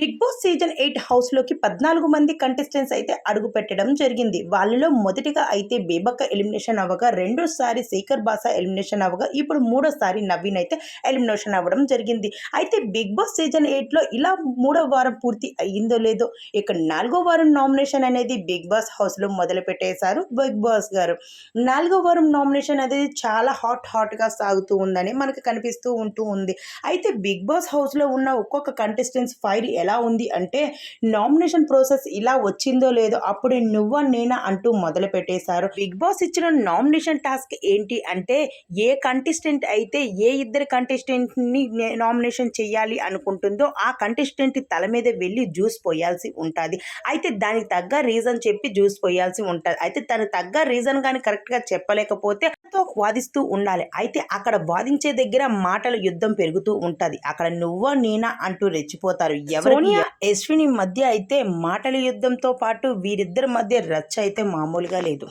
Big boss season eight హౌస్లోకి పద్నాలుగు మంది కంటెస్టెంట్స్ అయితే అడుగు పెట్టడం జరిగింది. వాళ్ళలో మొదటిగా అయితే బేబక్క ఎలిమినేషన్ అవ్వగా రెండోసారి శేఖర్ బాసా ఎలిమినేషన్ అవ్వగా ఇప్పుడు మూడోసారి నవీన్ అయితే ఎలిమినేషన్ అవ్వడం జరిగింది. అయితే బిగ్ బాస్ సీజన్ ఎయిట్లో ఇలా మూడో వారం పూర్తి అయ్యిందో లేదో ఇక నాలుగో వారం నామినేషన్ అనేది బిగ్ బాస్ హౌస్లో మొదలు పెట్టేశారు బిగ్ బాస్ గారు. నాలుగో వారం నామినేషన్ అనేది చాలా హాట్ హాట్గా సాగుతూ ఉందని మనకు కనిపిస్తూ ఉంటూ ఉంది. అయితే బిగ్ బాస్ హౌస్లో ఉన్న ఒక్కొక్క కంటెస్టెంట్స్ ఫైర్ ఎలా ఉంది అంటే నామినేషన్ ప్రాసెస్ ఇలా వచ్చిందో లేదో అప్పుడే నువ్వా నేనా అంటూ మొదలు పెట్టేశారు. బిగ్ బాస్ ఇచ్చిన నామినేషన్ టాస్క్ ఏంటి అంటే ఏ కంటెస్టెంట్ అయితే ఏ ఇద్దరు కంటెస్టెంట్ని నామినేషన్ చేయాలి అనుకుంటుందో ఆ కంటెస్టెంట్ తల మీద వెళ్ళి జ్యూస్ పోయాల్సి ఉంటుంది. అయితే దానికి తగ్గ రీజన్ చెప్పి జ్యూస్ పోయాల్సి ఉంటుంది. అయితే తనకు తగ్గ రీజన్ కానీ కరెక్ట్గా చెప్పలేకపోతే తో వాదిస్తూ ఉండాలి. అయితే అక్కడ వాదించే దగ్గర మాటల యుద్ధం పెరుగుతూ ఉంటది. అక్కడ నువ్వా నేనా అంటూ రెచ్చిపోతారు. ఎవరు సోనియా యశ్విని మధ్య అయితే మాటల యుద్ధంతో పాటు వీరిద్దరి మధ్య రచ్చ అయితే మామూలుగా లేదు.